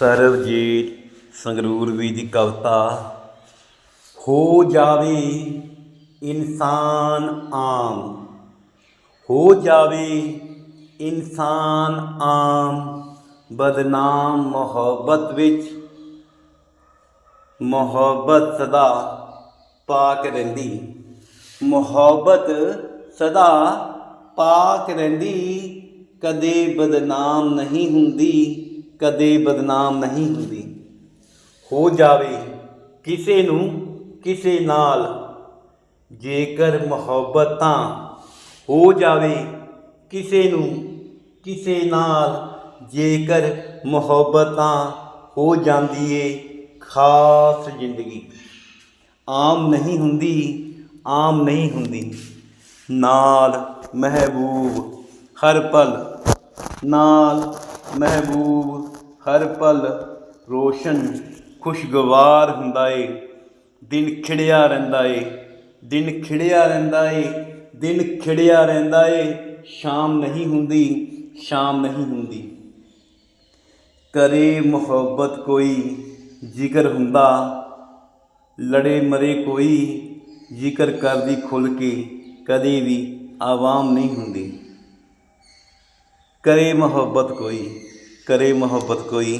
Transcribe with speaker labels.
Speaker 1: ਸਰਬਜੀਤ ਸੰਗਰੂਰਵੀ ਦੀ ਕਵਿਤਾ, ਹੋ ਜਾਵੇ ਇਨਸਾਨ ਆਮ, ਹੋ ਜਾਵੇ ਇਨਸਾਨ ਆਮ ਬਦਨਾਮ ਮੁਹੱਬਤ ਵਿੱਚ, ਮੁਹੱਬਤ ਸਦਾ ਪਾਕ ਰਹਿੰਦੀ, ਮੁਹੱਬਤ ਸਦਾ ਪਾਕ ਰਹਿੰਦੀ, ਕਦੇ ਬਦਨਾਮ ਨਹੀਂ ਹੁੰਦੀ ਕਦੇ ਬਦਨਾਮ ਨਹੀਂ ਹੁੰਦੀ। ਹੋ ਜਾਵੇ ਕਿਸੇ ਨੂੰ ਕਿਸੇ ਨਾਲ। ਜੇਕਰ ਮੁਹੱਬਤਾਂ ਹੋ ਜਾਵੇ ਕਿਸੇ ਨੂੰ ਕਿਸੇ ਨਾਲ। ਜੇਕਰ ਮੁਹੱਬਤਾਂ ਹੋ ਜਾਂਦੀ ਏ ਖਾਸ ਜ਼ਿੰਦਗੀ। ਆਮ ਨਹੀਂ ਹੁੰਦੀ, ਆਮ ਨਹੀਂ ਹੁੰਦੀ। ਨਾਲ ਮਹਿਬੂਬ ਹਰ ਪਲ ਨਾਲ ਮਹਿਬੂਬ ਹਰ ਪਲ ਰੋਸ਼ਨ ਖੁਸ਼ਗਵਾਰ ਹੁੰਦਾ ਏ। ਦਿਨ ਖਿੜਿਆ ਰਹਿੰਦਾ ਏ, ਦਿਨ ਖਿੜਿਆ ਰਹਿੰਦਾ ਏ, ਦਿਨ ਖਿੜਿਆ ਰਹਿੰਦਾ ਏ। ਸ਼ਾਮ ਨਹੀਂ ਹੁੰਦੀ, ਸ਼ਾਮ ਨਹੀਂ ਹੁੰਦੀ। ਕਰੇ ਮੁਹੱਬਤ ਕੋਈ ਜ਼ਿਕਰ ਹੁੰਦਾ, ਲੜੇ ਮਰੇ ਕੋਈ ਜ਼ਿਕਰ ਕਰਦੀ ਖੁੱਲ ਕੇ, ਕਦੇ ਵੀ ਆਵਾਮ ਨਹੀਂ ਹੁੰਦੀ। ਕਰੇ ਮੁਹੱਬਤ ਕੋਈ ਕਰੇ ਮੁਹੱਬਤ ਕੋਈ।